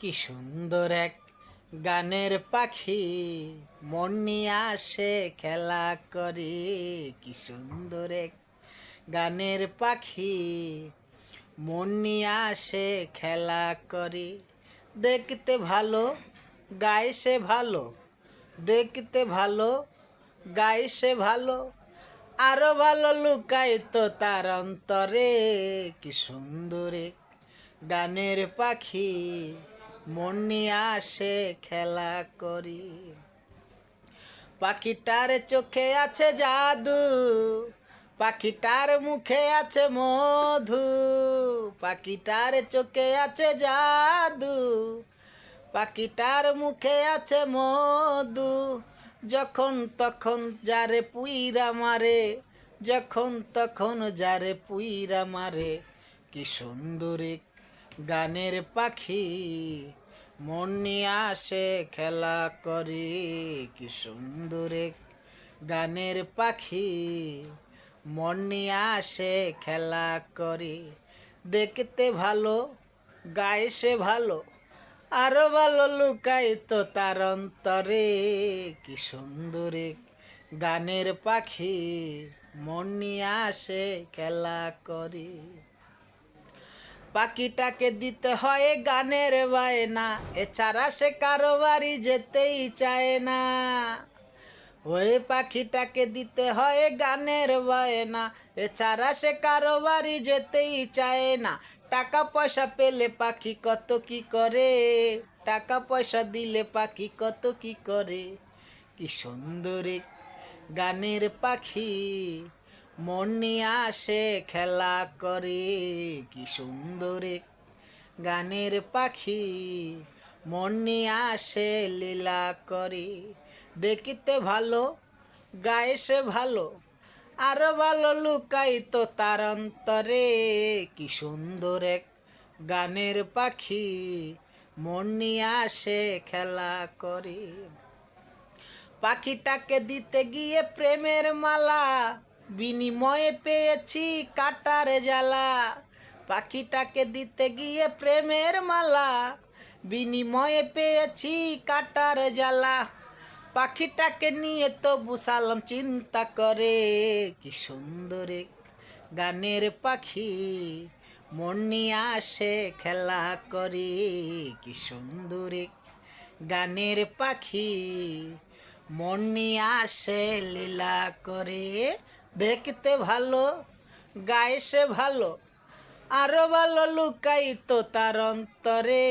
কি সুন্দর এক গানের পাখি। মন নিয়ে আসে খেলা করে। কি সুন্দর এক গানের পাখি। মন নিয়ে আসে খেলা করে। দেখতে ভালো, গায়ে ভালো। দেখতে ভালো, গায়ে ভালো। আরও ভালো লুকাই তো তার অন্তরে। কি সুন্দর গানের পাখি। মন আসে খেলা করি। পাখিটার চোখে আছে জাদু, পাখিটার মুখে আছে মধু, পাখিটার চোখে আছে জাদু, পাখিটার মুখে আছে মধু। যখন তখন যারে পুইরা মারে, যখন তখন যারে পুইরা মারে, কি সুন্দরী গানের পাখি। মন নিয়ে আসে খেলা করি। কি সুন্দর গানের পাখি। মন নিয়ে আসে খেলা করি। দেখতে ভালো, গায়ে সে ভালো, আরও ভালো লুকাই তো তার অন্তরে। কি সুন্দর গানের পাখি। মন নিয়ে আসে খেলা করে। পাখিটাকে দিতে হয় গানের বায়না। এছাড়া সে কারও বাড়ি যেতেই চায় না। ওই পাখিটাকে দিতে হয় গানের বায়না। এছাড়া সে কারও বাড়ি যেতেই চায় না। টাকা পয়সা পেলে পাখি কত কি করে? টাকা পয়সা দিলে পাখি কত কি করে? কি সুন্দর গানের পাখি। মন আসে খেলা করে, কি সুন্দরে গানের পাখি। মন আসে লীলা করে, দেখিতে ভালো, গায়ে সে ভালো, আরও ভালো লুকাই তো তার অন্তরে। কি সুন্দর এক গানের পাখি, মন আসে খেলা করে। পাখিটাকে দিতে গিয়ে প্রেমের মালা বিনিময়ে পেয়েছি কাটার জ্বালা। পাখিটাকে দিতে গিয়ে প্রেমের মালা। বিনিময়ে পেয়েছি কাটার জ্বালা। পাখিটাকে নিয়ে তো বুসালাম চিন্তা করে, কি সুন্দর গানের পাখি। মন নিয়ে আসে খেলা করে, কি সুন্দর গানের পাখি। মন নিয়ে আসে লীলা করে দেখতে ভালো গায়ে সে ভালো আরও ভালো লুকাই তো তার অন্তরে।